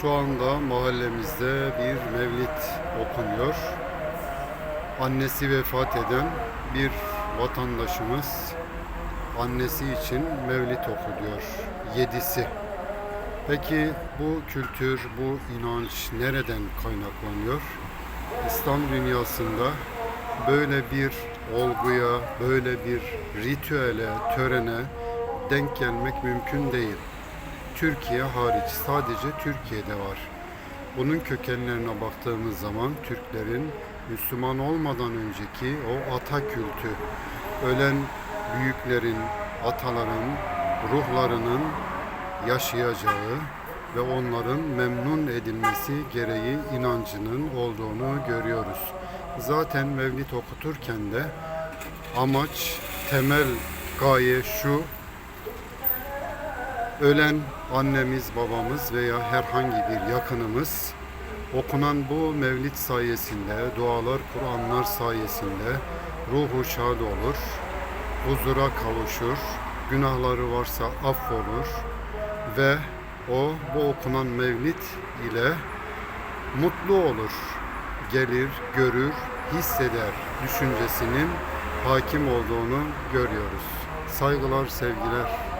Şu anda mahallemizde bir mevlid okunuyor. Annesi vefat eden bir vatandaşımız annesi için mevlid okuyor. Yedisi. Peki bu kültür, bu inanç nereden kaynaklanıyor? İslam dünyasında böyle bir olguya, böyle bir ritüele, törene denk gelmek mümkün değil. Türkiye hariç sadece Türkiye'de var. Bunun kökenlerine baktığımız zaman Türklerin Müslüman olmadan önceki o ata kültü, ölen büyüklerin, ataların ruhlarının yaşayacağı ve onların memnun edilmesi gereği inancının olduğunu görüyoruz. Zaten Mevlid okuturken de amaç, temel gaye şu, ölen annemiz, babamız veya herhangi bir yakınımız okunan bu mevlid sayesinde, dualar, Kur'anlar sayesinde ruhu şad olur, huzura kavuşur, günahları varsa affolur ve o bu okunan mevlid ile mutlu olur. Gelir, görür, hisseder düşüncesinin hakim olduğunu görüyoruz. Saygılar, sevgiler.